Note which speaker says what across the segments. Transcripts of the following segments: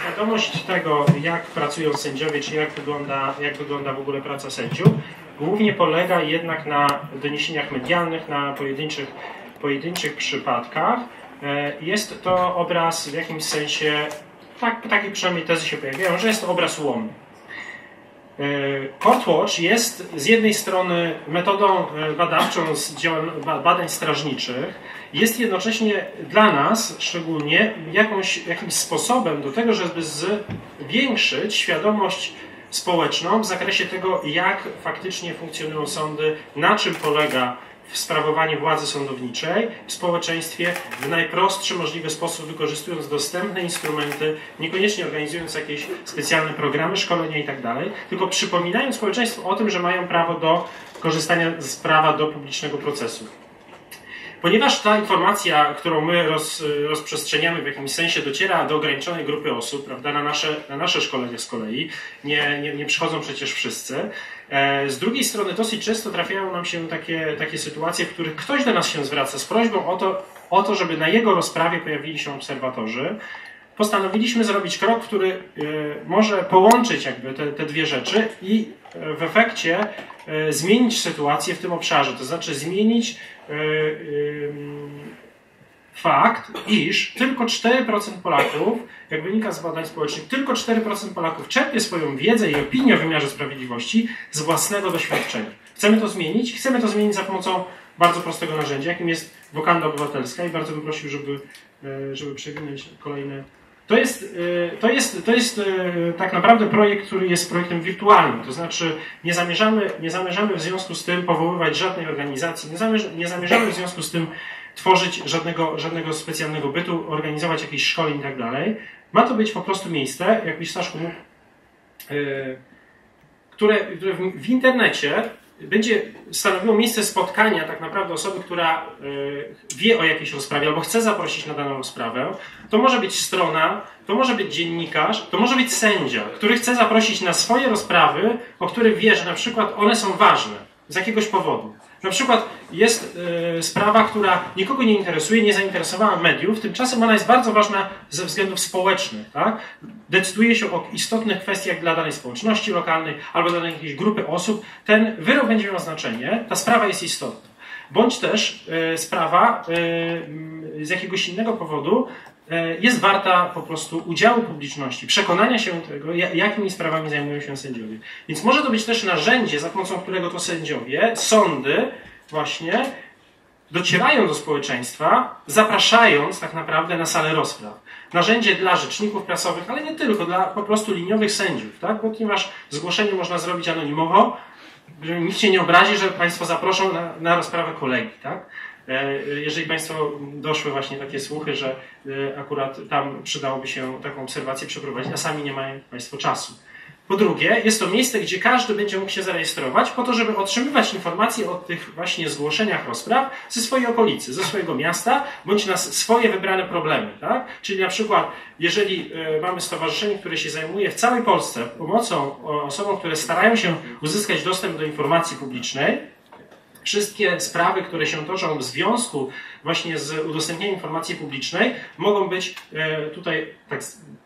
Speaker 1: świadomość tego, jak pracują sędziowie, czy jak wygląda, jak wygląda w ogóle praca sędziów, głównie polega jednak na doniesieniach medialnych, na pojedynczych, pojedynczych przypadkach. E, jest to obraz w jakimś sensie, tak, takie przynajmniej tezy się pojawiają, że jest to obraz łomny. Courtwatch jest z jednej strony metodą e, badawczą z badań strażniczych, jest jednocześnie dla nas szczególnie jakąś, jakimś sposobem do tego, żeby zwiększyć świadomość społeczną w zakresie tego, jak faktycznie funkcjonują sądy, na czym polega sprawowanie władzy sądowniczej w społeczeństwie w najprostszy możliwy sposób, wykorzystując dostępne instrumenty, niekoniecznie organizując jakieś specjalne programy, szkolenia itd., tak tylko przypominając społeczeństwu o tym, że mają prawo do korzystania z prawa do publicznego procesu. Ponieważ ta informacja, którą my roz, rozprzestrzeniamy w jakimś sensie, dociera do ograniczonej grupy osób, prawda, na nasze, na nasze szkolenie z kolei, nie, nie, nie przychodzą przecież wszyscy. E, z drugiej strony dosyć często trafiają nam się takie, takie sytuacje, w których ktoś do nas się zwraca z prośbą o to, o to, żeby na jego rozprawie pojawili się obserwatorzy. Postanowiliśmy zrobić krok, który e, może połączyć jakby te, te dwie rzeczy i w efekcie e, zmienić sytuację w tym obszarze, to znaczy zmienić E, fakt, iż tylko 4% Polaków, jak wynika z badań społecznych, tylko 4% Polaków czerpie swoją wiedzę i opinię o wymiarze sprawiedliwości z własnego doświadczenia. Chcemy to zmienić? Chcemy to zmienić za pomocą bardzo prostego narzędzia, jakim jest wokanda obywatelska i bardzo bym prosił, żeby, e, żeby przewinąć kolejne to jest, to jest, to jest y, tak naprawdę projekt, który jest projektem wirtualnym, to znaczy nie zamierzamy, nie zamierzamy w związku z tym powoływać żadnej organizacji, nie, zamierzamy, nie zamierzamy w związku z tym tworzyć żadnego, żadnego specjalnego bytu, organizować jakichś szkoleń i tak dalej. Ma to być po prostu miejsce, jakbyś Staszku mógł, y, które, które w internecie będzie stanowiło miejsce spotkania tak naprawdę osoby, która e, wie o jakiejś rozprawie albo chce zaprosić na daną rozprawę. To może być strona, to może być dziennikarz, to może być sędzia, który chce zaprosić na swoje rozprawy, o których wie, że na przykład one są ważne z jakiegoś powodu. Na przykład jest y, sprawa, która nikogo nie interesuje, nie zainteresowała mediów, tymczasem ona jest bardzo ważna ze względów społecznych. Tak? Decyduje się o istotnych kwestiach dla danej społeczności lokalnej albo dla jakiejś grupy osób. Ten wyrok będzie miał znaczenie, ta sprawa jest istotna. Bądź też y, sprawa y, z jakiegoś innego powodu jest warta po prostu udziału publiczności, przekonania się tego, jakimi sprawami zajmują się sędziowie. Więc może to być też narzędzie, za pomocą którego to sędziowie, sądy właśnie docierają do społeczeństwa, zapraszając tak naprawdę na salę rozpraw. Narzędzie dla rzeczników prasowych, ale nie tylko, dla po prostu liniowych sędziów, tak? ponieważ zgłoszenie można zrobić anonimowo, nikt się nie obrazi, że Państwo zaproszą na, na rozprawę kolegi. Tak? E, jeżeli Państwo doszły właśnie takie słuchy, że e, akurat tam przydałoby się taką obserwację przeprowadzić, a sami nie mają Państwo czasu. Po drugie, jest to miejsce, gdzie każdy będzie mógł się zarejestrować po to, żeby otrzymywać informacje o tych właśnie zgłoszeniach rozpraw ze swojej okolicy, ze swojego miasta, bądź na swoje wybrane problemy. Tak? Czyli na przykład, jeżeli e, mamy stowarzyszenie, które się zajmuje w całej Polsce pomocą osobom, które starają się uzyskać dostęp do informacji publicznej, wszystkie sprawy, które się toczą w związku właśnie z udostępnieniem informacji publicznej, mogą być e, tutaj, tak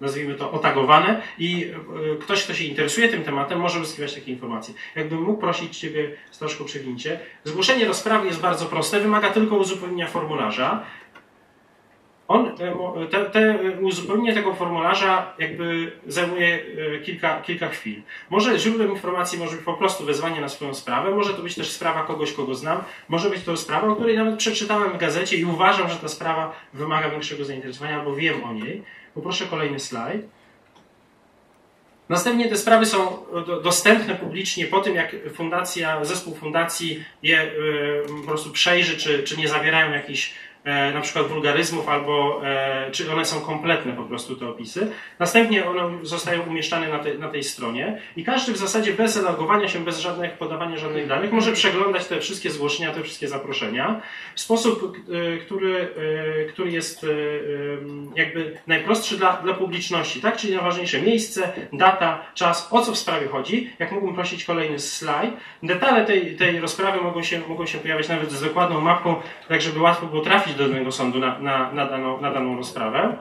Speaker 1: nazwijmy to, otagowane i e, ktoś, kto się interesuje tym tematem, może uzyskiwać takie informacje. Jakbym mógł prosić Ciebie, Staszku, przewincie. Zgłoszenie rozprawy jest bardzo proste, wymaga tylko uzupełnienia formularza. On, e, te, te, uzupełnienie tego formularza jakby zajmuje e, kilka, kilka chwil. Może źródłem informacji może być po prostu wezwanie na swoją sprawę, może to być też sprawa kogoś, kogo znam, może być to sprawa, o której nawet przeczytałem w gazecie i uważam, że ta sprawa wymaga większego zainteresowania albo wiem o niej. Poproszę kolejny slajd. Następnie te sprawy są dostępne publicznie po tym, jak fundacja, zespół fundacji je e, po prostu przejrzy, czy, czy nie zawierają jakichś E, na przykład wulgaryzmów, albo e, czy one są kompletne po prostu te opisy. Następnie one zostają umieszczane na, te, na tej stronie i każdy w zasadzie bez zalogowania się, bez żadnych podawania żadnych danych może przeglądać te wszystkie zgłoszenia, te wszystkie zaproszenia w sposób, e, który, który jest jakby najprostszy dla, dla publiczności, tak? Czyli najważniejsze miejsce, data, czas, o co w sprawie chodzi. Jak mógłbym prosić kolejny slajd. Detale tej, tej rozprawy mogą się, mogą się pojawiać nawet z dokładną mapką, tak żeby łatwo było trafić do danego sądu na, na, na, daną, na daną rozprawę.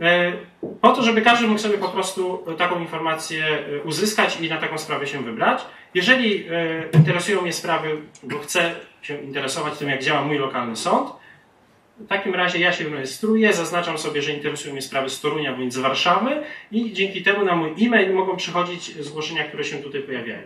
Speaker 1: E, po to, żeby każdy mógł sobie po prostu taką informację e, uzyskać i na taką sprawę się wybrać. Jeżeli e, interesują mnie sprawy, bo chcę się interesować tym, jak działa mój lokalny sąd, w takim razie ja się rejestruję, zaznaczam sobie, że interesują mnie sprawy z Torunia bądź z Warszawy i dzięki temu na mój e-mail mogą przychodzić zgłoszenia, które się tutaj pojawiają.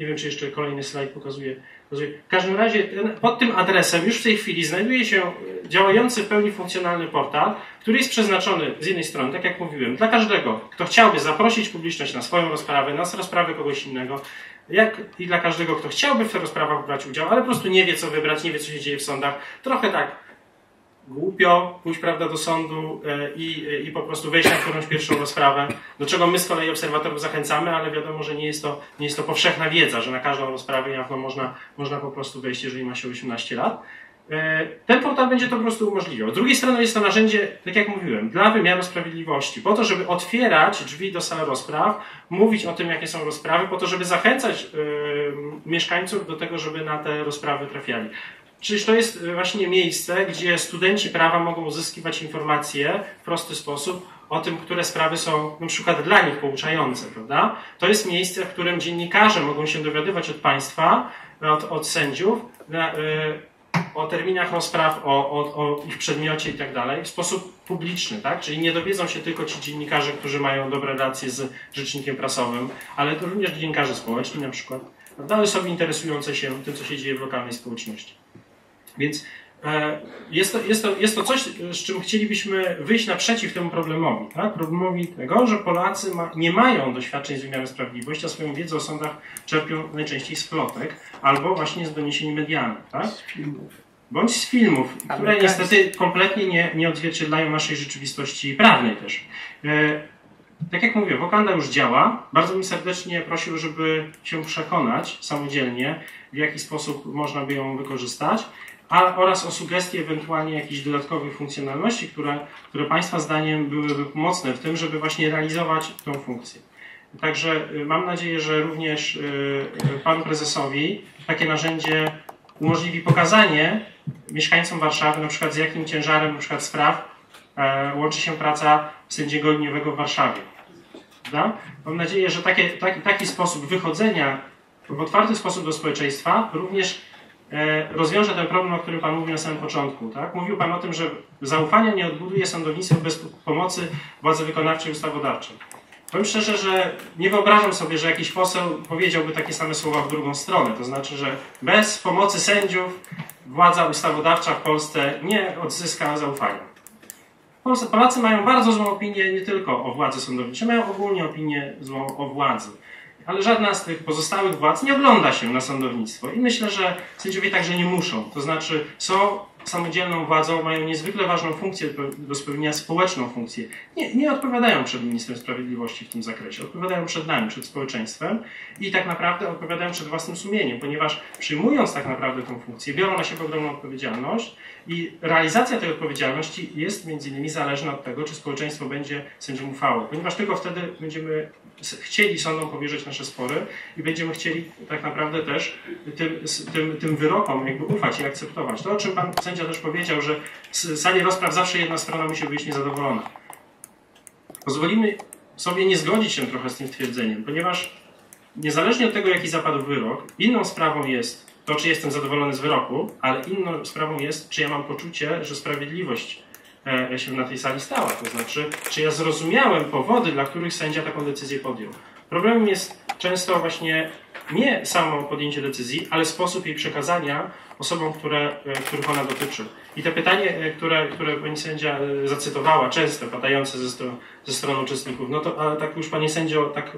Speaker 1: Nie wiem, czy jeszcze kolejny slajd pokazuje. W każdym razie ten, pod tym adresem już w tej chwili znajduje się e, działający w pełni funkcjonalny portal, który jest przeznaczony z jednej strony, tak jak mówiłem, dla każdego, kto chciałby zaprosić publiczność na swoją rozprawę, na rozprawę kogoś innego, jak i dla każdego, kto chciałby w tych rozprawach brać udział, ale po prostu nie wie, co wybrać, nie wie, co się dzieje w sądach. Trochę tak głupio pójść prawda, do sądu e, i, e, i po prostu wejść na którąś pierwszą rozprawę, do czego my z kolei obserwatorów zachęcamy, ale wiadomo, że nie jest to, nie jest to powszechna wiedza, że na każdą rozprawę jawno można, można po prostu wejść, jeżeli ma się 18 lat. E, ten portal będzie to po prostu umożliwiał. Z drugiej strony jest to narzędzie, tak jak mówiłem, dla wymiaru sprawiedliwości, po to, żeby otwierać drzwi do sal rozpraw, mówić o tym, jakie są rozprawy, po to, żeby zachęcać mieszkańców do tego, żeby na te rozprawy trafiali. Czyż to jest e, właśnie miejsce, gdzie studenci prawa mogą uzyskiwać informacje w prosty sposób o tym, które sprawy są na przykład dla nich pouczające, prawda? To jest miejsce, w którym dziennikarze mogą się dowiadywać od państwa, od, od sędziów na, y, o terminach rozpraw, o, o, o, ich przedmiocie i tak dalej w sposób publiczny, tak? Czyli nie dowiedzą się tylko ci dziennikarze, którzy mają dobre relacje z rzecznikiem prasowym, ale to również dziennikarze społeczni na przykład, prawda? Osoby interesujące się tym, co się dzieje w lokalnej społeczności. Więc e, jest to, jest, to, jest to coś, z czym chcielibyśmy wyjść naprzeciw temu problemowi. Tak? Problemowi tego, że Polacy ma, nie mają doświadczeń z wymiaru sprawiedliwości, a swoją wiedzę o sądach czerpią najczęściej z plotek albo właśnie z doniesień medialnych. Tak? Z filmów. Bądź z filmów, które niestety kompletnie nie, nie odzwierciedlają naszej rzeczywistości prawnej też. E, tak jak mówię, Wokanda już działa. Bardzo bym serdecznie prosił, żeby się przekonać samodzielnie, w jaki sposób można by ją wykorzystać a, oraz o sugestie ewentualnie jakichś dodatkowych funkcjonalności, które, które Państwa zdaniem byłyby pomocne w tym, żeby właśnie realizować tą funkcję. Także y, mam nadzieję, że również y, y, Panu Prezesowi takie narzędzie umożliwi pokazanie mieszkańcom Warszawy, na przykład z jakim ciężarem na przykład spraw e, łączy się praca sędziego liniowego w Warszawie. Prawda? Mam nadzieję, że takie, taki, taki sposób wychodzenia w otwarty sposób do społeczeństwa również rozwiąże ten problem, o którym Pan mówił na samym początku. Tak? Mówił Pan o tym, że zaufania nie odbuduje sądownictwo bez pomocy władzy wykonawczej i ustawodawczej. Powiem szczerze, że nie wyobrażam sobie, że jakiś poseł powiedziałby takie same słowa w drugą stronę. To znaczy, że bez pomocy sędziów władza ustawodawcza w Polsce nie odzyska zaufania. Polacy mają bardzo złą opinię nie tylko o władzy sądowniczej, mają ogólnie opinię złą o władzy ale żadna z tych pozostałych władz nie ogląda się na sądownictwo. I myślę, że sędziowie także nie muszą. To znaczy są samodzielną władzą, mają niezwykle ważną funkcję do spełnienia, społeczną funkcję. Nie, nie odpowiadają przed ministrem sprawiedliwości w tym zakresie, odpowiadają przed nami, przed społeczeństwem i tak naprawdę odpowiadają przed własnym sumieniem, ponieważ przyjmując tak naprawdę tę funkcję, biorą na siebie ogromną odpowiedzialność i realizacja tej odpowiedzialności jest między innymi zależna od tego, czy społeczeństwo będzie sędziom ufało, ponieważ tylko wtedy będziemy chcieli sądom powierzyć nasze spory i będziemy chcieli tak naprawdę też tym, tym, tym wyrokom jakby ufać i akceptować. To, o czym pan sędzia też powiedział, że z sali rozpraw zawsze jedna strona musi być niezadowolona. Pozwolimy sobie nie zgodzić się trochę z tym twierdzeniem, ponieważ niezależnie od tego, jaki zapadł wyrok, inną sprawą jest to, czy jestem zadowolony z wyroku, ale inną sprawą jest, czy ja mam poczucie, że sprawiedliwość e, się na tej sali stała. To znaczy, czy ja zrozumiałem powody, dla których sędzia taką decyzję podjął. Problemem jest często właśnie nie samo podjęcie decyzji, ale sposób jej przekazania osobom, które, e, których ona dotyczy. I to pytanie, e, które, które pani sędzia zacytowała, często padające ze, ze strony uczestników, no to ale tak już pani sędzio, tak,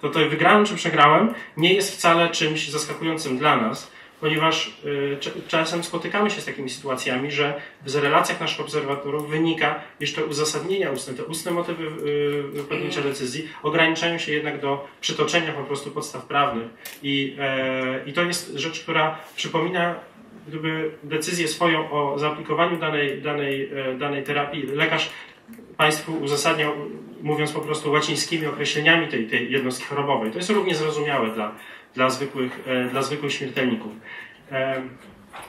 Speaker 1: to, to wygrałem czy przegrałem, nie jest wcale czymś zaskakującym dla nas, ponieważ y, czasem spotykamy się z takimi sytuacjami, że w relacjach naszych obserwatorów wynika, iż te uzasadnienia ustne, te ustne motywy y, podjęcia decyzji ograniczają się jednak do przytoczenia po prostu podstaw prawnych. I, e, i to jest rzecz, która przypomina gdyby decyzję swoją o zaaplikowaniu danej, danej, e, danej terapii lekarz Państwu uzasadniał, mówiąc po prostu łacińskimi określeniami tej, tej jednostki chorobowej. To jest równie zrozumiałe dla, dla zwykłych, e, dla zwykłych śmiertelników. E,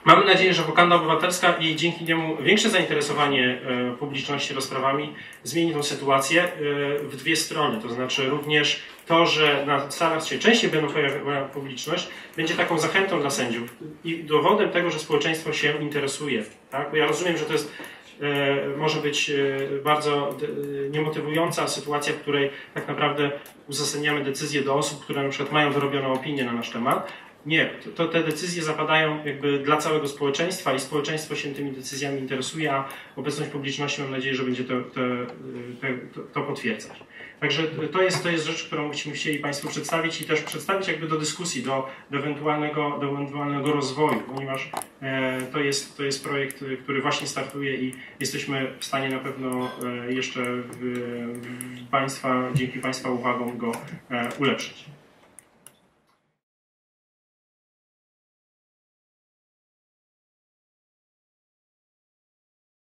Speaker 1: Mamy nadzieję, że wokanda obywatelska i dzięki niemu większe zainteresowanie e, publiczności rozprawami zmieni tą sytuację w dwie strony. To znaczy również to, że na salach się częściej będą pojawiała publiczność, będzie taką zachętą dla sędziów i dowodem tego, że społeczeństwo się interesuje. Tak? Bo ja rozumiem, że to jest może być bardzo niemotywująca sytuacja, w której tak naprawdę uzasadniamy decyzje do osób, które na przykład mają wyrobioną opinię na nasz temat, nie, to, te decyzje zapadają jakby dla całego społeczeństwa i społeczeństwo się tymi decyzjami interesuje, a obecność publiczności mam nadzieję, że będzie to, to, to, to potwierdzać. Także to jest, to jest rzecz, którą byśmy chcieli Państwu przedstawić i też przedstawić jakby do dyskusji, do, do, ewentualnego, do ewentualnego rozwoju, ponieważ e, to, jest, to jest projekt, który właśnie startuje i jesteśmy w stanie na pewno e, jeszcze w, w Państwa, dzięki Państwa uwagom go e, ulepszyć.